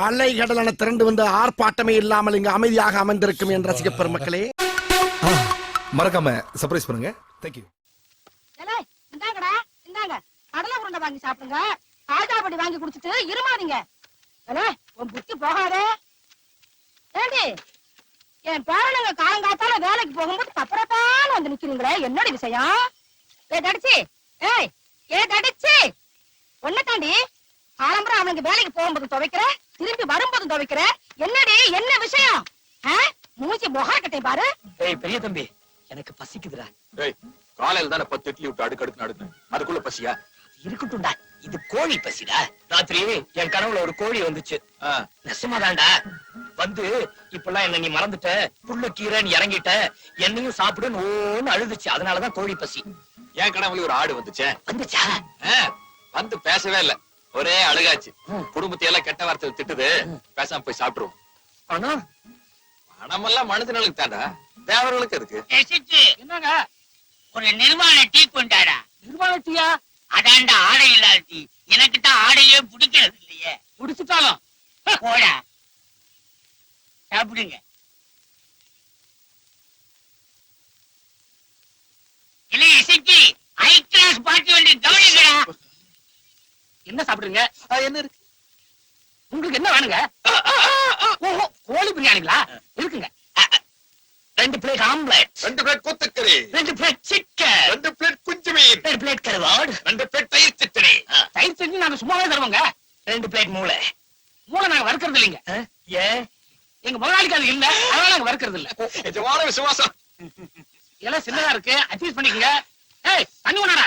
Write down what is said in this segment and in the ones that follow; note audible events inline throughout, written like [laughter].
அலை கடலான திரண்டு வந்து ஆர்ப்பாட்டமே இல்லாமல் இங்கு அமைதியாக அமர்ந்திருக்கும் என் ரசிக பெருமக்களே மறக்காம சர்ப்ரைஸ் பண்ணுங்க. தேங்க்யூ ஏலே, இந்தாங்கடா இந்தாங்க. கடலை உருண்டை வாங்கி சாப்பிடுங்க. காஜாபடி வாங்கி குடிச்சிட்டு இருமாதீங்க. ஏலே, உன் புத்தி போகாதே. ஏண்டி என் பேரனுங்க காலங்காத்தால வேலைக்கு போகும்போது தப்புறத்தான வந்து நிக்கிறீங்களே. என்னடி விஷயம்? ஏ தடிச்சு. ஏய் ஏ தடிச்சு. ஒன்ன தாண்டி காலம்பரம் அவனுக்கு வேலைக்கு போகும்போது துவைக்கிற திரும்பி வரும்போது துவைக்கிற என்னடி? என்ன விஷயம்? மூஞ்சி முகாக்கட்டை பாரு. ஏய் பெரிய தம்பி எனக்கு பசிக்குதுடா. ஏய் காலையில தானே பத்து இட்லி விட்டு அடுக்கடுக்கு நடுக்கு அதுக்குள்ள பசியா? இருக்கட்டும்டா. இது கோழி பசிடா. ராத்திரி என் கனவுல ஒரு கோழி வந்துச்சு. நெசமாதான்டா. வந்து இப்பெல்லாம் என்ன நீ மறந்துட்ட. புல்ல கீரைன்னு இறங்கிட்ட. என்னையும் சாப்பிடுன்னு ஓன்னு அழுதுச்சு. அதனாலதான் கோழி பசி. என் கனவுல ஒரு ஆடு வந்துச்சே. வந்துச்சா? வந்து பேசவே இல்ல. ஒரே அழுகாச்சு. ம். குடும்பத்தை எல்லாம் கெட்ட வார்த்தை திட்டுது. பேசாம போய் சாப்பிட்டுருவோம். ஆனா பணமெல்லாம் மனுஷனுக்கு தாண்டா தேவர்களுக்கு இருக்கு. என்னங்க? ஒரு நிர்வாண டீ கொண்டாடா. நிர்வாணத்தியா அதான்டா ஆடை இல்லாத டீ. எனக்கு தான் ஆடையே பிடிக்கிறது இல்லையே. குடிச்சுட்டாலும் போடா. சாப்பிடுங்க. இல்லை இசைக்கு ஹை கிளாஸ் பார்ட்டி வந்து கவனிக்கடா என்ன சாப்பிடுறீங்க? என்ன இருக்கு? உங்களுக்கு என்ன வேணுங்க? ஓஹோ கோழி பிரியாணிங்களா? இருக்குங்க. ரெண்டு பிளேட் ஆம்லெட் ரெண்டு பிளேட் கொத்துக்கறி. ரெண்டு பிளேட் சிக்கன் ரெண்டு பிளேட் குஞ்சு மீன் ரெண்டு பிளேட் கருவாடு. ரெண்டு பிளேட் தயிர் சித்தனை தயிர் செஞ்சு நாங்க சும்மாவே தருவோங்க. ரெண்டு பிளேட் மூளை. மூளை நாங்க வறுக்கிறது இல்லைங்க. ஏன்? எங்க முதலாளிக்கு அது இல்ல. அதனால நாங்க வறுக்கிறது இல்ல. நிஜமான விசுவாசம். எல்லாம் சின்னதா இருக்கு. அட்ஜஸ்ட் பண்ணிக்கங்க. ஏய் தண்ணி ஒண்ணாடா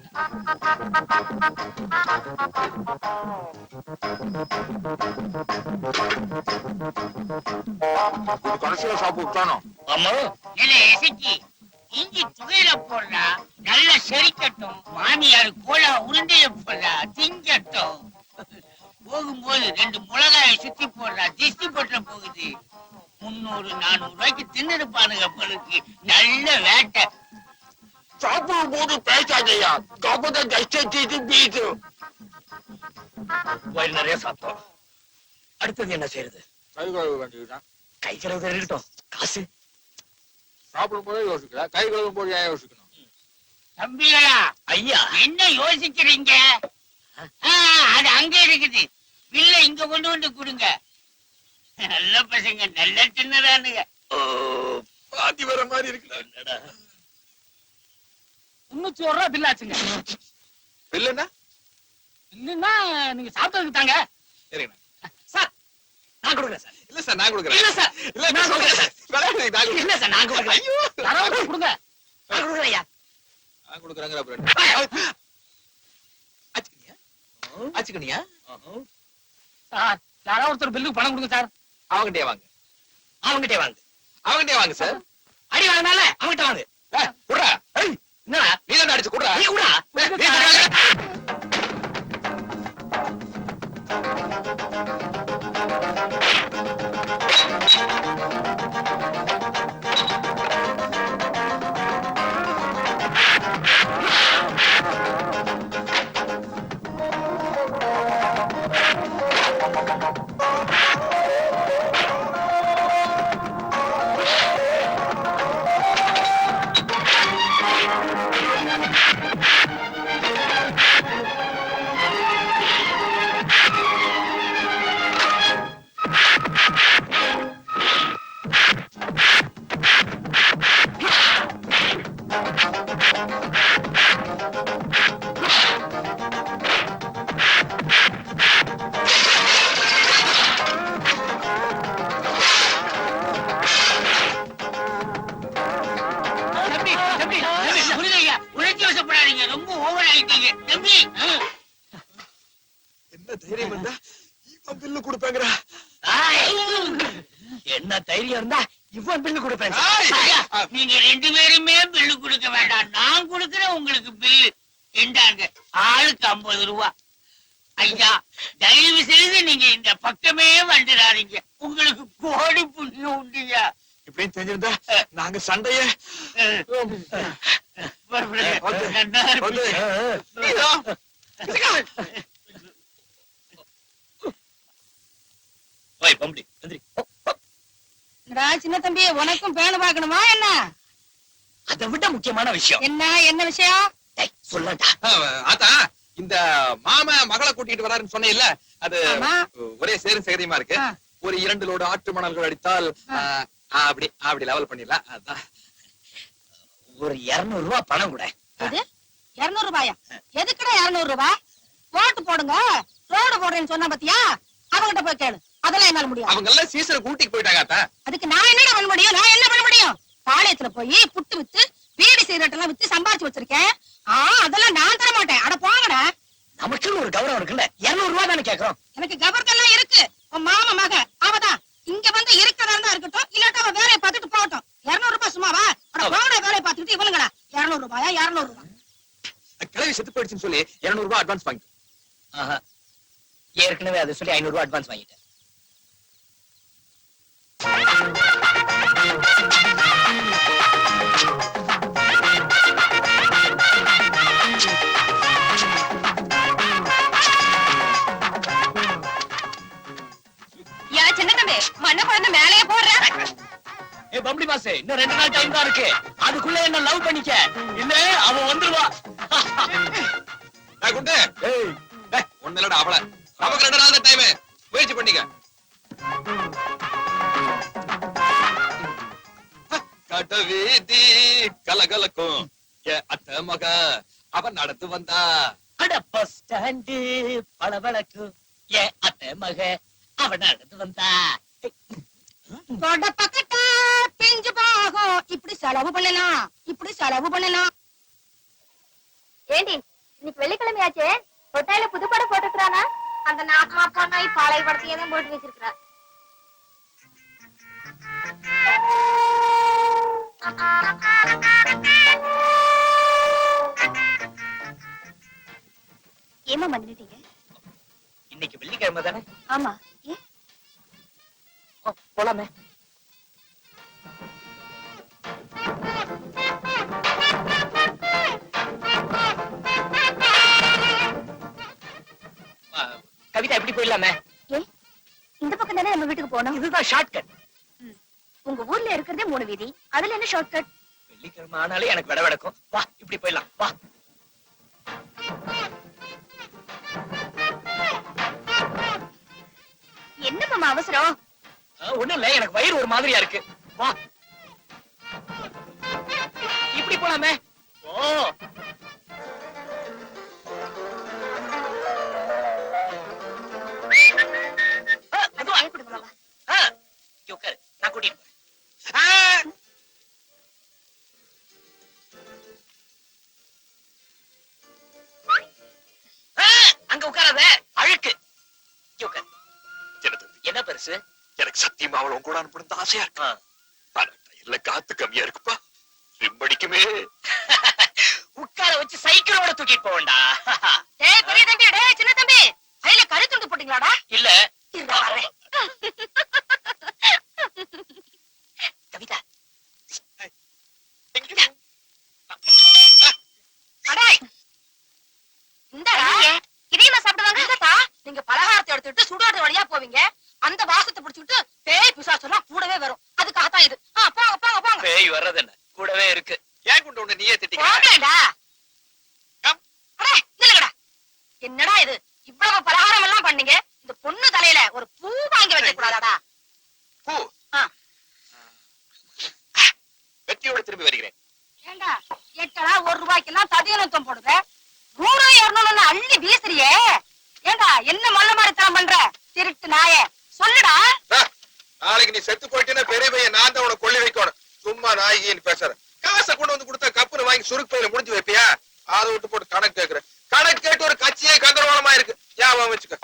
கடைசியில சாப்பிட்டானோ ஆமா இல்லை இசைக்கு இஞ்சி துகையில போடுறா நல்லா செரிக்கட்டும். மாமியார் கோலா உருண்டையில போடுறா திங்கட்டும். போகும்போது ரெண்டு மிளகாய சுத்தி போடுறா திஷ்டி போட்டுற போகுது. முன்னூறு நானூறு ரூபாய்க்கு தின்னுருப்பானுங்க பொழுது நல்ல வேட்டை. சாப்பிடும் போது பேசாதையா. கபத கஷ்டத்தை பீச்சு வயிறு நிறைய சாப்பிட்டோம். அடுத்தது என்ன செய்யறது கை கழுவ வேண்டியதுதான். கை கழுவு இருக்கட்டும். காசு. சாப்பிடும் போதே யோசிக்கல. கை கழுவும் போது ஏன் யோசிக்கணும்? தம்பிகளா ஐயா. என்ன யோசிக்கிறீங்க? அது அங்க இருக்குது. பில்ல இங்க கொண்டு வந்து கொடுங்க. நல்ல பசங்க நல்ல தின்னுறானுங்க. பாத்தி வர மாதிரி இருக்குடா. முன்னூத்தி ஒரு ரூபா பில் ஆச்சுங்க. இல்லன்னா இல்லைன்னா நீங்க சாப்பிட்டதுக்கு தாங்க. சரிங்கண்ணா சார் நான் கொடுக்குறேன் சார். இல்ல சார் நான் கொடுக்குறேன். இல்ல சார் இல்ல நான் கொடுக்குறேன் சார். இல்ல சார் நான் கொடுக்குறேன். ஐயோ. கொடுங்க. நான் கொடுக்குறேன் ஐயா. நான் கொடுக்குறேங்கிற அப்புறம் ஆச்சுக்கணியா ஆச்சுக்கணியா சார் யாராவது ஒருத்தர் பில்லுக்கு பணம் கொடுங்க சார். அவங்கிட்டே வாங்க. அவங்ககிட்டே வாங்க. அவங்கிட்டே வாங்க சார். அடி வாங்கினால அவங்ககிட்ட வாங்க. ஏய், என்னடா நீ தான் அடிச்சு குடுறா. நீ குடுறா. தைரியம் இருந்தா இவன் பில்லு கொடுப்பேன். நீங்க ரெண்டு பேருமே பில்லு கொடுக்க வேண்டாம். நான் கொடுக்கிறேன் உங்களுக்கு பில்லு. இந்தாங்க ஆளுக்கு ஐம்பது ரூபா. ஐயா தயவு செய்து நீங்க இந்த பக்கமே வந்துடாதீங்க. உங்களுக்கு கோடி புண்ணியம் உண்டுயா இப்படின்னு தெரிஞ்சிருந்தா நாங்க சண்டைய நல்லா வந்து இருப்பீங்க. ஓய் பம்படி எந்திரி என்னடா சின்ன தம்பி உனக்கும் பேனு பார்க்கணுமா என்ன? அதை விட முக்கியமான விஷயம். என்ன என்ன விஷயம்? டேய், சொல்லடா ஆத்தா இந்த மாம மகளை கூட்டிட்டு வராருன்னு சொன்னேன்ல அது. ஒரே சேரும் சேகரியமா இருக்கு. ஒரு இரண்டு லோடு ஆட்டு மணல்கள் அடித்தால் அப்படி அப்படி லெவல் பண்ணிடலாம். அதான் ஒரு இருநூறு ரூபாய் பணம் கூட. இருநூறு ரூபாயா? எதுக்குடா இருநூறு ரூபாய்? போட்டு போடுங்க. ரோடு போடுறேன்னு சொன்னா பாத்தியா? அவங்கிட்ட போய் கேளு. அதெல்லாம் என்னால முடியாது. அவங்க எல்லாம் சீசனை கூட்டிட்டு போயிட்டாங்க அதுக்கு நான் என்னடா பண்ண முடியும்? நான் என்ன பண்ண முடியும்? பாளையத்துல போய் புட்டு வித்து பீடி சிகரெட் எல்லாம் வித்து சம்பாதிச்சு வச்சிருக்கேன். ஆ அதெல்லாம் நான் தர மாட்டேன். அட போங்கடா. நமக்குன்னு ஒரு கௌரவம் இருக்குல்ல. இருநூறு ரூபாய் தானே கேக்குறோம். எனக்கு கபர்க்கெல்லாம் இருக்கு. உன் மாமா மக அவதான் இங்க வந்து இருக்கிறதா இருந்தா இருக்கட்டும் இல்லாட்டா அவ வேலையை பார்த்துட்டு போகட்டும். இருநூறு ரூபாய் சும்மாவா? அட போங்கடா வேலையை பார்த்துட்டு இவனுங்கடா இருநூறு ரூபாயா இருநூறு ரூபாய் கிளவி செத்து போயிடுச்சுன்னு சொல்லி இருநூறு ரூபாய் அட்வான்ஸ் வாங்கி ஆஹா. ஏற்கனவே அதை சொல்லி ஐநூறு ரூபாய் அட்வான்ஸ் வாங்கிட்டேன் யா சின்ன தம்பி மண்ண குழந்தை மேலேயே போடுற ஏ பம்படி மாசே இன்னும் ரெண்டு நாள் டைம் தான் இருக்கு. அதுக்குள்ள என்ன லவ் பண்ணிக்க? இல்ல அவன் வந்துருவா. குண்டு. ஒண்ணு இல்லடா அவள. நமக்கு ரெண்டு நாள் தான் டைம் முயற்சி பண்ணிக்க. கட்ட வீதி. கலகலக்கும் ஏ அத்த மக. அவன் நடந்து வந்தா. அட பஸ் ஸ்டாண்டு. பளபளக்கு ஏ அத்தை மக. அவன் நடந்து வந்தா. தொட பக்கட்ட பிஞ்சு போகும் இப்படி செலவு பண்ணலாம். இப்படி செலவு பண்ணலாம். ஏண்டி இன்னைக்கு வெள்ளிக்கிழமையாச்சே? கொட்டாயில புது படம் போட்டுக்கிறானா அந்த நாக்கமா பொண்ணாய் பாலை படத்தையே தான் போட்டு வச்சிருக்கிறா ஏமா பண்ணிட்டீங்க இன்னைக்கு வெள்ளிக்கிழமை தானே? ஆமா. ஏன் போலாமே. கவிதா எப்படி போயிடலாமே. ஏன் இந்த பக்கம் தானே நம்ம வீட்டுக்கு போகணும்? இதுதான் ஷார்ட்கட் உங்க ஊர்ல இருக்கிறதே மூணு வீதி. அதுல என்ன ஷார்ட்கட் வெள்ளிக்கிழமை ஆனாலே எனக்கு விடவெடக்கும் வா இப்படி போயிடலாம். வா. என்ன மாமா அவசரம்? ஒண்ணும் இல்ல. எனக்கு வயிறு ஒரு மாதிரியா இருக்கு. வா. இப்படி போலாமே. ஓ. நான் கூட்டிட்டு அங்க உட்காராத. அழுக்கு. என்ன பெருசு? எனக்கு சத்தியமா அவளை கூட அனுப்பணும் ஆசையா இருக்கு. ஆ. ஆனா இல்ல காத்து கம்மியா இருக்குப்பா. ரிம்படிக்குமே [laughs] போவீங்க அந்த வாசத்தை பிடிச்சுக்கிட்டு பேய் பிசாசெல்லாம் கூடவே வரும். அதுக்காகத்தான் இது. ஆ போங்க போங்க போங்க. பேய் வர்றது என்ன? கூடவே இருக்கு. ஏன் கொண்டு உன்னை நீயே திட்டிக்க போங்கடா அடே நில்லுங்கடா. என்னடா இது? இவ்வளவு பலகாரம் எல்லாம் பண்ணீங்க. இந்த பொண்ணு தலையில ஒரு பூ வாங்கி வைக்க கூடாதாடா? பூ. ஆ. வெற்றியோட திரும்பி வருகிறேன். ஏண்டா எட்டடா ஒரு ரூபாய்க்கெல்லாம் ததியனத்தம் போடுத? நூறு இருநூறு அள்ளி வீசுறியே. ஏண்டா என்ன மொல்ல மாதிரி பண்ற? திருட்டு நாய. சொல்லுடா. நாளைக்கு நீ செத்து போயிட்டேன்னா பெரிய பையன் நான் தான் உனக்கு கொள்ளி வைக்கணும். சும்மா நாயகின்னு பேசுற காசை கொண்டு வந்து கொடுத்தா கப்புனு வாங்கி சுருக்கு பையில முடிஞ்சு வைப்பியா? அதை விட்டு போட்டு கணக்கு கேட்கிறேன் கணக்கு கேட்டு ஒரு கட்சியே கந்தரவாளமா இருக்கு ஞாபகம் வச்சுக்க.